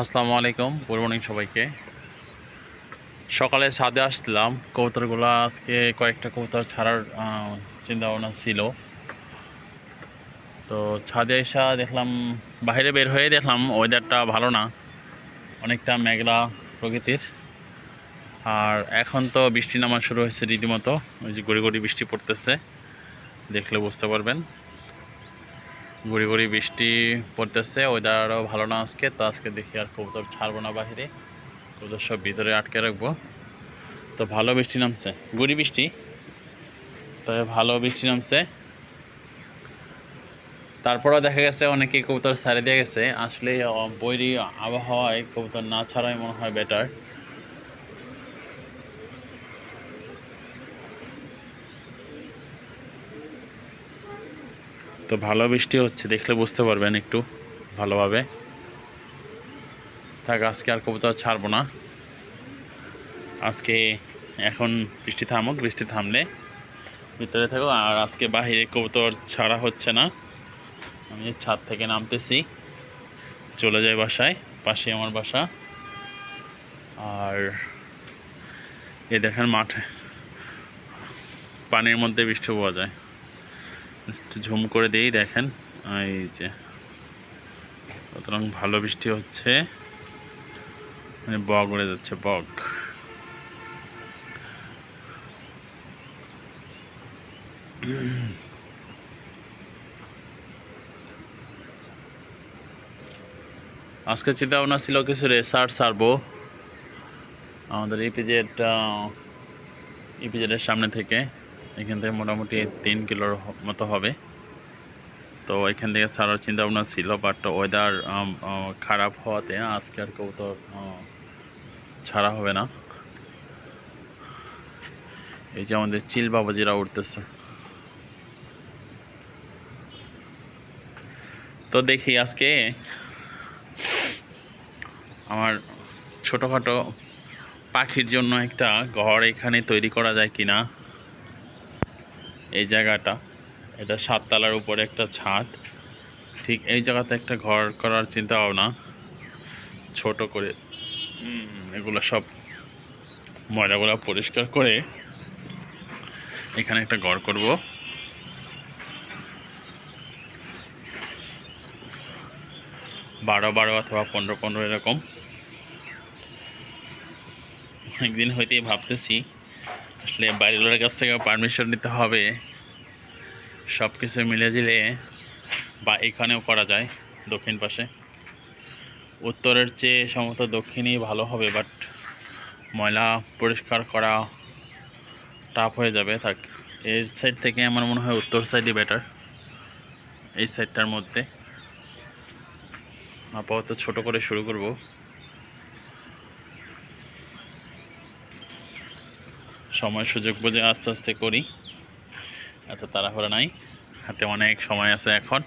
আসসালামু আলাইকুম, good morning সবাইকে। সকালে ছাদে আসলাম, কবুতরগুলো আজকে কয়েকটা কবুতর ছাড়ার চিন্তা ভাবনা ছিল। তো ছাদে এসা দেখলাম, বাইরে বের হয়ে দেখলাম ওয়েদারটা ভালো না, অনেকটা মেঘলা প্রকৃতির। আর এখন তো বৃষ্টি নামা শুরু হয়েছে রীতিমতো, ওই যে গড়ি গড়ি বৃষ্টি পড়তেছে, দেখলে বুঝতে পারবেন। গুড়ি গুড়ি বৃষ্টি পড়তেছে ওয়েদারও ভালো না আজকে, তো আজকে দেখি আর কবুতর ছাড়বো না বাহিরে। কবুতর সব ভিতরে আটকে রাখব। তো ভালো বৃষ্টি নামছে। গুড়ি বৃষ্টি? তবে ভালো বৃষ্টি নামছে। তারপরেও দেখা গেছে অনেকে কবুতর ছাড়ে দিয়ে গেছে। আসলে বৈরী আবহাওয়ায় কবুতর না ছাড়াই মনে হয় বেটার তো ভালো বৃষ্টি হচ্ছে, দেখলে বুঝতে পারবেন একটু ভালোভাবে। থাক, আজকে আর কবুতর ছাড়বো না। আজকে এখন বৃষ্টি থামুক, বৃষ্টি থামলে ভিতরে থাকো আর আজকে বাহিরে কবুতর ছাড়া হচ্ছে না। আমি ছাদ থেকে নামতেছি। চলে যাই বাসায় পাশে আমার বাসা। আর এ দেখেন মাঠে, পানির মধ্যে বৃষ্টি পাওয়া যায়। একটু ঝুম করে দিয়েই দেখেন। এই যে সুতরাং ভালো বৃষ্টি হচ্ছে। মানে বগ উড়ে যাচ্ছে, বগ। আজকে চিন্তা ভাবনা ছিল কিছু রেসার্চ সারবো। আমাদের ইপিজেড ইপিজেডের সামনে থেকে। এখান থেকে মোটামুটি তিন কিলোর মতো হবে। তো এখান থেকে ছাড়ার চিন্তা ভাবনা ছিল বাট ওয়েদার খারাপ হওয়াতে আজকে আর কবুতর আহ, ছাড়া হবে না। এই যে আমাদের চিল বাবাজিরা উঠতেছে তো দেখি আজকে আমার ছোটোখাটো পাখির জন্য একটা ঘর এখানে তৈরি করা যায় কিনা। এই জায়গাটা। এটা সাততলার উপরে একটা ছাদ। ঠিক এই জায়গাতে একটা ঘর করার চিন্তা ভাবনা ছোট করে। এগুলো সব ময়লাগুলো পরিষ্কার করে এখানে একটা ঘর করব। বারো বারো অথবা পনেরো পনেরো এরকম। একদিন হইতেই ভাবতেছি আসলে বাড়ির লোকের কাছ থেকে পারমিশন নিতে হবে। সব কিছু মিলে জিলে বা এখানেও করা যায় দক্ষিণ পাশে। উত্তরের চেয়ে সম্ভবত দক্ষিণই ভালো হবে বাট ময়লা পরিষ্কার করা টাফ হয়ে যাবে। থাক, এই সাইড থেকে আমার মনে হয় উত্তর সাইডই বেটার এই সাইডটার মধ্যে। আপাতত ছোট করে শুরু করব। সময় সুযোগ বুঝে আস্তে আস্তে করি। এত তাড়াহুড়া নাই। হাতে অনেক সময় আছে এখন।